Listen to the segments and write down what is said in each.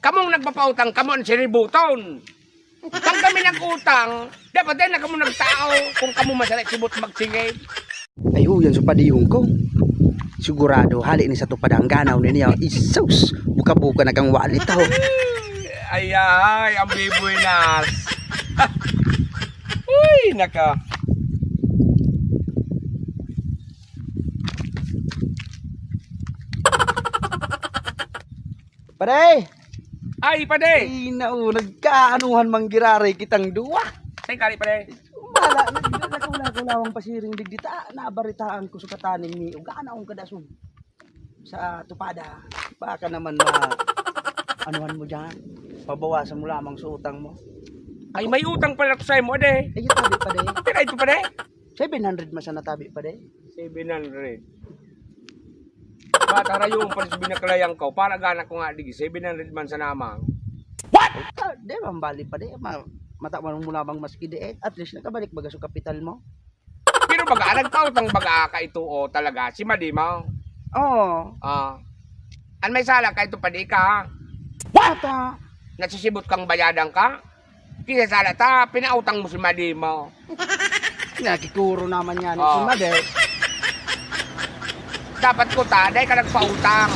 Kamong nagpapautang, kamo ang siributon. Kung kami nag-utang, dapat din na kamo nagtao kung kamo masalik sibot magsingay. Ay, oh, yan sa padiyong ko. Sigurado, hali ni sa tupad ang ganaw ni niya. Isus, buka-buka na kang walit ho. Ay, ay, ang biboy nas. Uy, naka. Pare, Ay, pade. ay nao, nagkaanuhan manggirari kitang duwa. Say, kali, pade. Bala, nagkakula-kulawang pasiring digdita. Nabaritaan ko sa kataning ni Ugana akong kadasog. Sa tupada. Baka naman ma... Anuhan mo dyan? Pabawasan mo lamang sa utang mo. Ay, may utang pala ko sa'yo mo, ade. Ay, yung tabi pa de. Tira ito, pade. 700 man sa natabi pa de. 700. Bata rayo pa sa binakalayang ko. Para gana ko nga digi. 700 man sa namang. Ah, de, mambali pa de. Ma mata man mo lamang maski de. eh. At least nakabalik baga sa kapital mo. Pero baga, nagpautang baga ka ito o talaga. Si Madima. Oo. Ah. an may sala ka ito pa di ka. Ata. Nagsisibot kang bayadan ka. Kisa sala ta, pinautang mo si Madima. Nakikuro naman yan. Oo. Si Mother. Dapat ko ta, dahil ka nagpautang.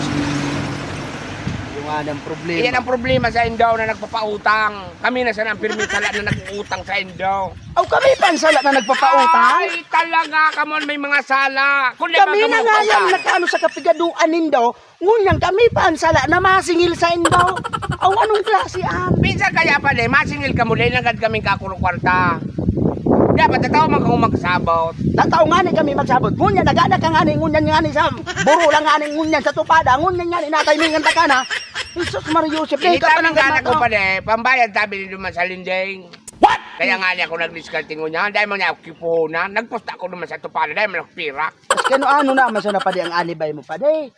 Yung nga ng problema. Iyan ang problema sa Indo na nagpapautang. Kami na sana ang pirmi sala na nag-uutang sa Indo. Aw, kami pansala na nagpapautang. Ay, talaga, kamon may mga sala. Kung Kami na nga yan, nakaano sa kapigaduan nindo. Ngunyan kami pansala na masingil sa indo. Aw, anong klase an? Minsan kaya pa de, masingil ka muli, nagad kaming kakuro kwarta. Dapat tatawa man kang magsabot. Tataw nga ni kami magsabot. Ngunyan, nagana ka nga ni, ngunyan nga ni Sam. Buro lang nga ni, ngunyan sa tupada. Ngunyan nga ni, nataymingan ta ka na. Jesus Mario Joseph, Hindi ka pa ng gana ko pa de, pambayad sabi ni Duman sa lindeng. What? Kaya nga niya ako nag-discarding ko niya, dahil mo niya ako kipuhunan, nagposta ako naman sa tupada, dahil mo nagpirak. Tapos kano ano na, masana pa di ang alibay mo pa di.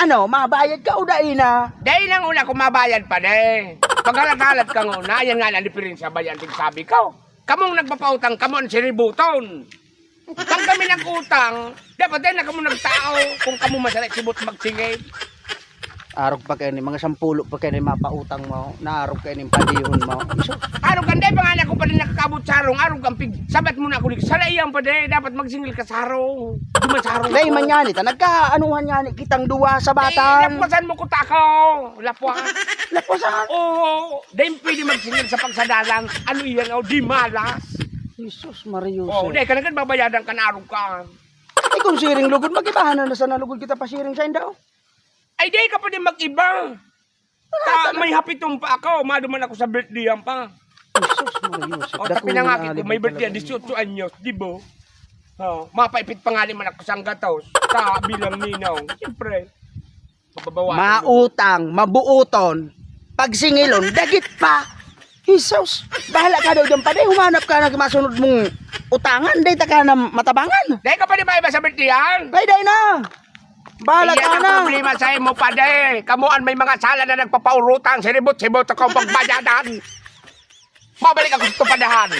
Ano, mabayad ka o dai na? Dahil lang una kumabayad pa de. Paghalat-halat ka nguna, yan nga na diferensya ba yan, sabi ko. Kamong nagpapautang, kamo ang siributon. Kung kami nag-utang, dapat din na kamo nagtao kung kamo masalik sibot magsingay. Arog pa kayo ni, mga sampulo pa kayo ni mapautang mo. Naarog kayo ni padihon mo. Iso, Araw kan day pangalan ko pa rin nakakabot sarong, araw kang pig. Sabat mo na ako, sa layang pa de, dapat magsingil ka sarong. Di man sarong. Dahil man yan, ita, nagkaanuhan yan, kitang duwa sa batan. lapuasan mo ko takaw. Lapuan. Lapusan. Oo, dahil pwede magsingil sa pagsadalan. Ano yan, oh, di malas. Jesus Mario. Oo, dahil ka na babayadan ka na araw ka. Ay kung siring lugod, magibahan na sa nalugod kita pa siring sa indaw. Ay, di ka din mag-iba. Ta, may hapitong pa ako. Maduman ako sa birthday yan pa. Jesus Mario. O, tapi na nga ko, may birthday, 18 anyos, di ba? Oh, mapaipit pa nga naman ako sa gatos sa bilang ninaw. Siyempre, mababawasan. Mautang, mabuuton, pagsingilon, dagit pa. Jesus, bahala ka daw dyan pa di, humanap ka na masunod mong utangan, di ta ka na matabangan. Dahil ka pa di ba iba sa birthday yan? Ay, day na. Bahala ka ang na. problema sa imo pa de. Kamuan may mga sala na nagpapaurutang, siribot-sibot ako pagbayadan. Mabalik ako sa tupadahan.